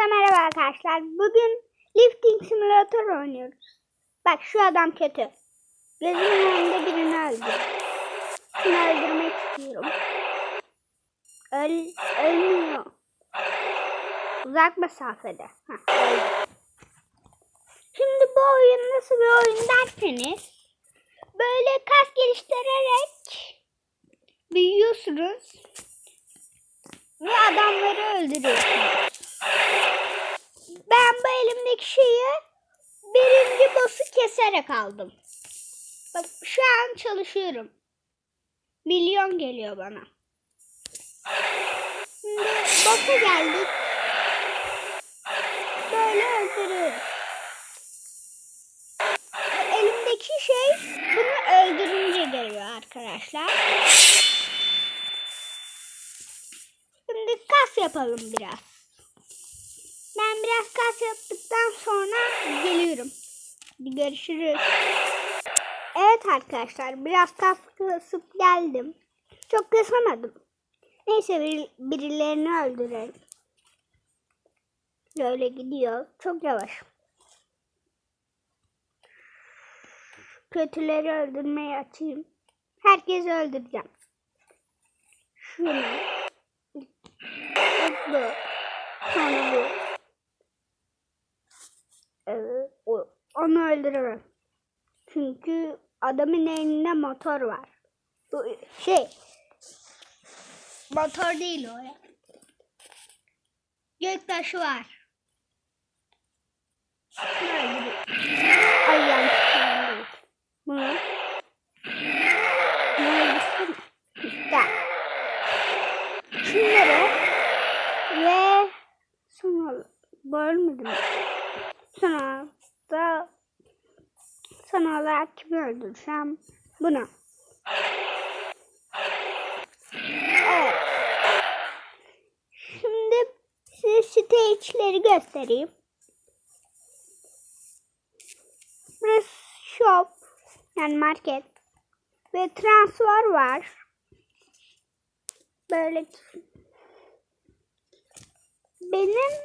Hepinize merhaba arkadaşlar. Bugün lifting simülatör oynuyoruz. Bak şu adam kötü. Gözümün önünde birini öldü. Şunu öldürmek istiyorum. Öl, ölmüyor. Uzak mesafede. Heh. Şimdi bu oyun nasıl bir oyun derseniz böyle kas geliştirerek büyüyorsunuz ve adamları öldürüyorsunuz. Ben bu elimdeki şeyi birinci boss'u keserek aldım. Bak şu an çalışıyorum. Milyon geliyor bana. Şimdi boss'a geldik. Böyle öldürüyoruz. Elimdeki şey bunu öldürünce geliyor arkadaşlar. Şimdi kas yapalım biraz. Ben biraz kas yaptıktan sonra geliyorum. Görüşürüz. Evet arkadaşlar biraz kas kasıp geldim. Çok kasamadım. Neyse bir, birilerini öldürelim. Böyle gidiyor. Çok yavaş. Kötüleri öldürmeyi açayım. Herkesi öldüreceğim. Şunu. Bu. Sonra bu. Evet. O, onu öldüremem. Çünkü adamın elinde motor var. Bu şey. Motor değil o ya. Göktaşı var. Ay yanlış. Bunu. Bunu son olarak kimi öldüreceğim? Bunu. Şimdi size stage'leri göstereyim. Burası shop yani market ve transfer var. Böyle benim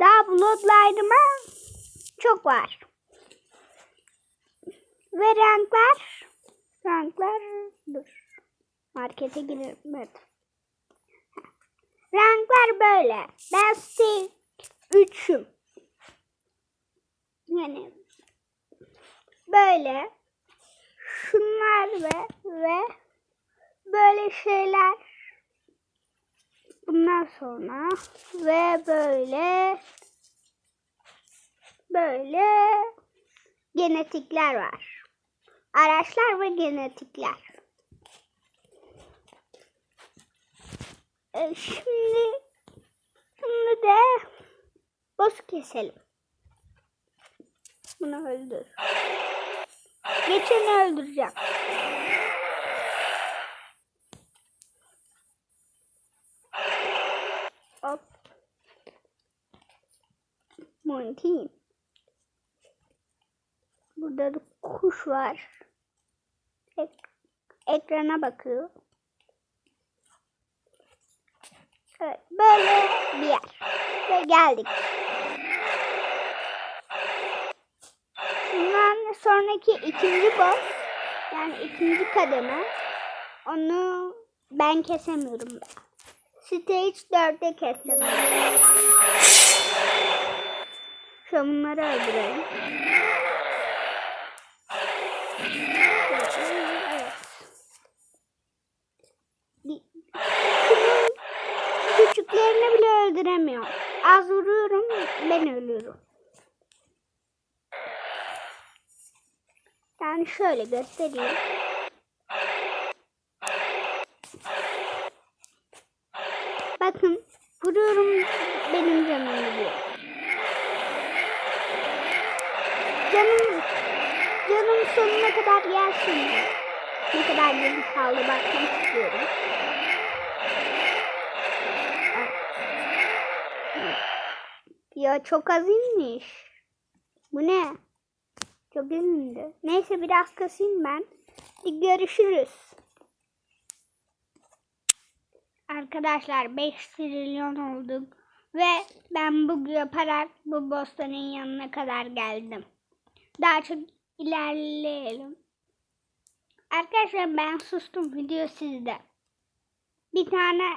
daha bloodline'ıma çok var. Ve renkler renkler dur. Markete girelim. Evet. Renkler böyle. Ben stick 3'üm. Yani böyle şunlar ve ve böyle şeyler bundan sonra ve böyle böyle genetikler var. Araçlar ve genetikler. Ee, şimdi şimdi de boss keselim. Bunu öldür. Geçeni öldüreceğim. Hop. Monty. Burada da kuş var. Ek ekrana bakıyor. Evet, böyle bir yer. Ve geldik. Bundan sonraki ikinci boss yani ikinci kademe onu ben kesemiyorum. Stage 4'te keseceğim. Şu bunları öldürelim. Evet. Bir- Şunun küçüklerini bile öldüremiyorum. Az vuruyorum ölüyorum. Yani şöyle göstereyim. Bakın vuruyorum benim canım gidiyor. Canım canım sonuna kadar gelsin. Ne kadar canım kaldı bakmak istiyorum. Ya çok az inmiş. Bu ne? Çok indi. Neyse biraz kasayım ben. Bir görüşürüz. Arkadaşlar 5 trilyon olduk. Ve ben bu yaparak bu bostanın yanına kadar geldim. Daha çok ilerleyelim. Arkadaşlar ben sustum video sizde. Bir tane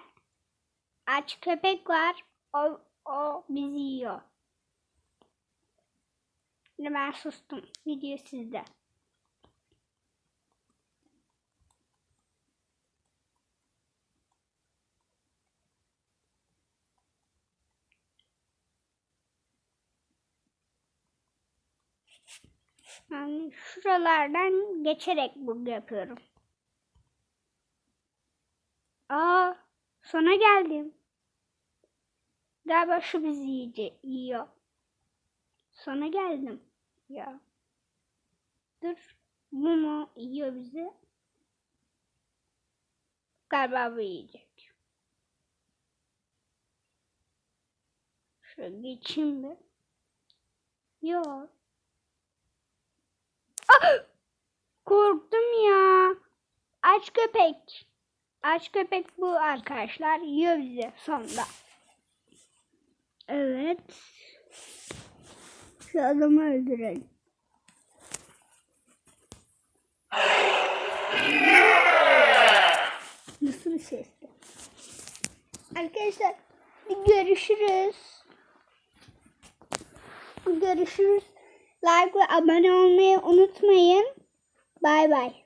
aç köpek var. O, o bizi yiyor. Şimdi ben sustum. Video sizde. Yani şuralardan geçerek bu yapıyorum. Aa, sona geldim. Galiba şu bizi yiyecek, yiyor. Sona geldim. Ya. Dur. Bu mu yiyor bizi? Galiba bu yiyecek. Şöyle geçeyim bir. Yok. Ah! Korktum ya. Aç köpek. Aç köpek bu arkadaşlar. Yiyor bizi sonunda. Evet. Şu adamı öldürelim. Nasıl bir sesli? Arkadaşlar görüşürüz. Görüşürüz. Like ve abone olmayı unutmayın. Bay bay.